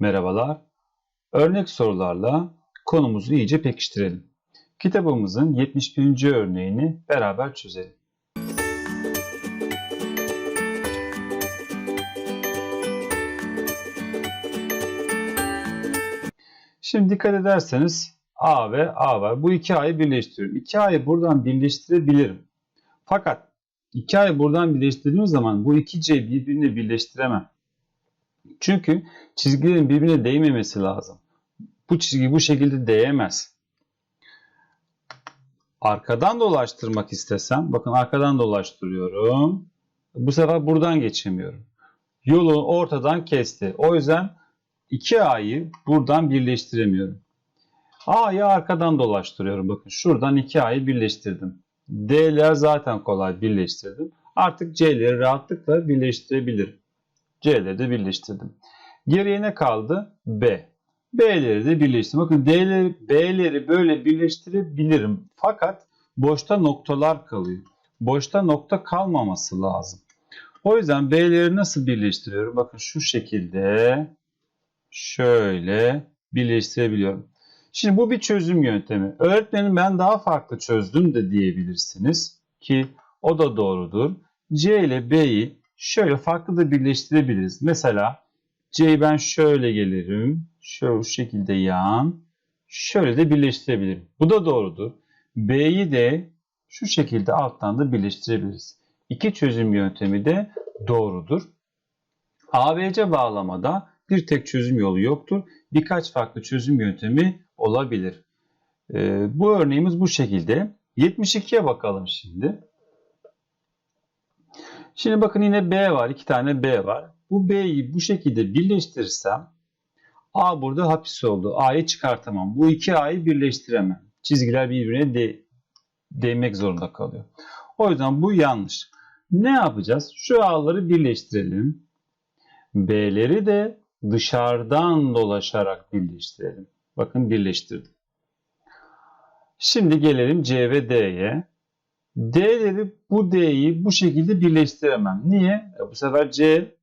Merhabalar. Örnek sorularla konumuzu iyice pekiştirelim. Kitabımızın 71. örneğini beraber çözelim. Şimdi dikkat ederseniz A ve A var. Bu iki A'yı birleştiriyorum. İki A'yı buradan birleştirebilirim. Fakat iki A'yı buradan birleştirdiğim zaman bu iki C birbirine birleştiremem. Çünkü çizgilerin birbirine değmemesi lazım. Bu çizgi bu şekilde değemez. Arkadan dolaştırmak istesem, bakın arkadan dolaştırıyorum. Bu sefer buradan geçemiyorum. Yolu ortadan kesti. O yüzden iki A'yı buradan birleştiremiyorum. A'yı arkadan dolaştırıyorum. Bakın şuradan iki A'yı birleştirdim. D'ler zaten kolay birleştirdim. Artık C'leri rahatlıkla birleştirebilirim. C'leri de birleştirdim. Geriye ne kaldı? B. B'leri de birleştirdim. Bakın D'leri, B'leri böyle birleştirebilirim. Fakat boşta noktalar kalıyor. Boşta nokta kalmaması lazım. O yüzden B'leri nasıl birleştiriyorum? Bakın şu şekilde şöyle birleştirebiliyorum. Şimdi bu bir çözüm yöntemi. Öğretmenim ben daha farklı çözdüm de diyebilirsiniz ki o da doğrudur. C ile B'yi şöyle farklı da birleştirebiliriz. Mesela C'yi ben şöyle gelirim. Şöyle şu şekilde yan. Şöyle de birleştirebilirim. Bu da doğrudur. B'yi de şu şekilde alttan da birleştirebiliriz. İki çözüm yöntemi de doğrudur. ABC bağlamada bir tek çözüm yolu yoktur. Birkaç farklı çözüm yöntemi olabilir. Ee, bu örneğimiz bu şekilde. 72'ye bakalım şimdi. Şimdi bakın yine B var. iki tane B var. Bu B'yi bu şekilde birleştirirsem A burada hapis oldu. A'yı çıkartamam. Bu iki A'yı birleştiremem. Çizgiler birbirine de değmek zorunda kalıyor. O yüzden bu yanlış. Ne yapacağız? Şu A'ları birleştirelim. B'leri de dışarıdan dolaşarak birleştirelim. Bakın birleştirdim. Şimdi gelelim C ve D'ye. D'leri bu D'yi bu şekilde birleştiremem. Niye? E bu sefer C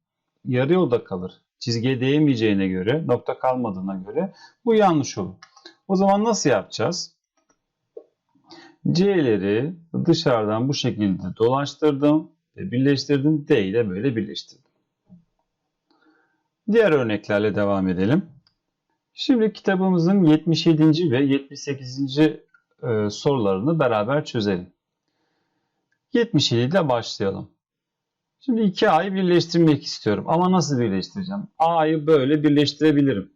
yarı yolda kalır. Çizgiye değmeyeceğine göre, nokta kalmadığına göre bu yanlış olur. O zaman nasıl yapacağız? C'leri dışarıdan bu şekilde dolaştırdım ve birleştirdim. D ile böyle birleştirdim. Diğer örneklerle devam edelim. Şimdi kitabımızın 77. ve 78. E, sorularını beraber çözelim. 77 ile başlayalım. Şimdi iki A'yı birleştirmek istiyorum. Ama nasıl birleştireceğim? A'yı böyle birleştirebilirim.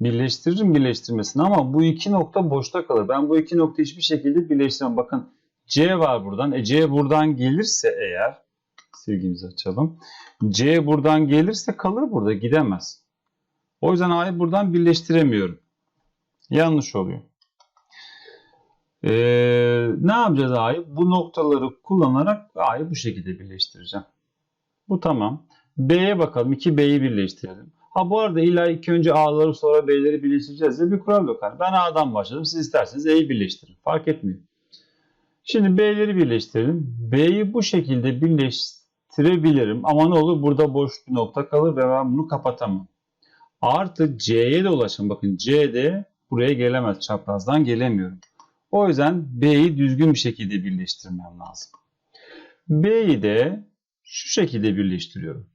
Birleştiririm birleştirmesini ama bu iki nokta boşta kalır. Ben bu iki nokta hiçbir şekilde birleştiremem. Bakın C var buradan. E C buradan gelirse eğer silgimizi açalım. C buradan gelirse kalır burada gidemez. O yüzden A'yı buradan birleştiremiyorum. Yanlış oluyor. Ee, ne yapacağız A'yı? Bu noktaları kullanarak A'yı bu şekilde birleştireceğim. Bu tamam. B'ye bakalım. 2B'yi birleştirelim. Ha bu arada illa ilk önce A'ları sonra B'leri birleştireceğiz diye bir kural yok. Yani ben A'dan başladım. Siz isterseniz E'yi birleştirin. Fark etmiyor. Şimdi B'leri birleştirelim. B'yi bu şekilde birleştirebilirim. Ama ne olur? Burada boş bir nokta kalır ve ben bunu kapatamam. Artı C'ye de ulaşın. Bakın C'de buraya gelemez. Çaprazdan gelemiyorum. O yüzden B'yi düzgün bir şekilde birleştirmem lazım. B'yi de şu şekilde birleştiriyorum.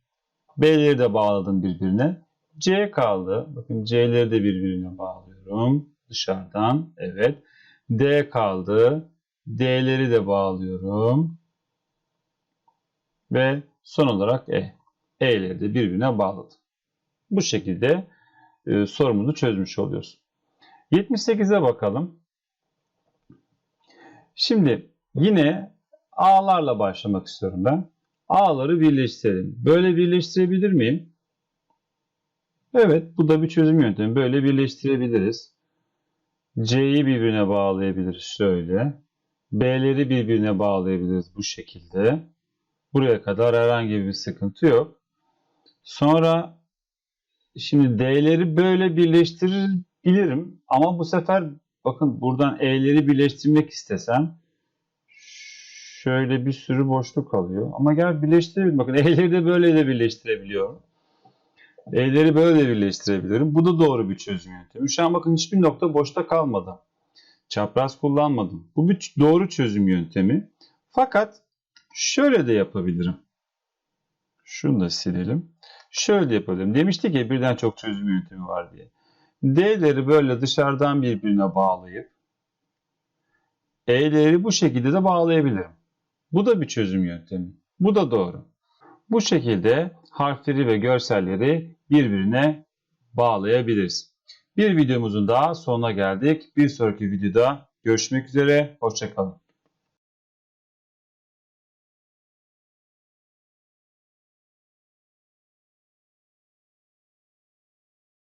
B'leri de bağladım birbirine. C kaldı. Bakın C'leri de birbirine bağlıyorum. Dışarıdan. Evet. D kaldı. D'leri de bağlıyorum. Ve son olarak E. E'leri de birbirine bağladım. Bu şekilde e, sorumuzu çözmüş oluyoruz. 78'e bakalım. Şimdi yine A'larla başlamak istiyorum ben. A'ları birleştirelim. Böyle birleştirebilir miyim? Evet, bu da bir çözüm yöntemi. Böyle birleştirebiliriz. C'yi birbirine bağlayabiliriz şöyle. B'leri birbirine bağlayabiliriz bu şekilde. Buraya kadar herhangi bir sıkıntı yok. Sonra şimdi D'leri böyle birleştirebilirim. Ama bu sefer bakın buradan E'leri birleştirmek istesem şöyle bir sürü boşluk kalıyor. Ama gel birleştirelim. Bakın E'leri de böyle de birleştirebiliyorum. E'leri böyle de birleştirebilirim. Bu da doğru bir çözüm yöntemi. Şu an bakın hiçbir nokta boşta kalmadı. Çapraz kullanmadım. Bu bir doğru çözüm yöntemi. Fakat şöyle de yapabilirim. Şunu da silelim. Şöyle yapabilirim. Demiştik ya birden çok çözüm yöntemi var diye. D'leri böyle dışarıdan birbirine bağlayıp E'leri bu şekilde de bağlayabilirim. Bu da bir çözüm yöntemi. Bu da doğru. Bu şekilde harfleri ve görselleri birbirine bağlayabiliriz. Bir videomuzun daha sonuna geldik. Bir sonraki videoda görüşmek üzere. Hoşçakalın.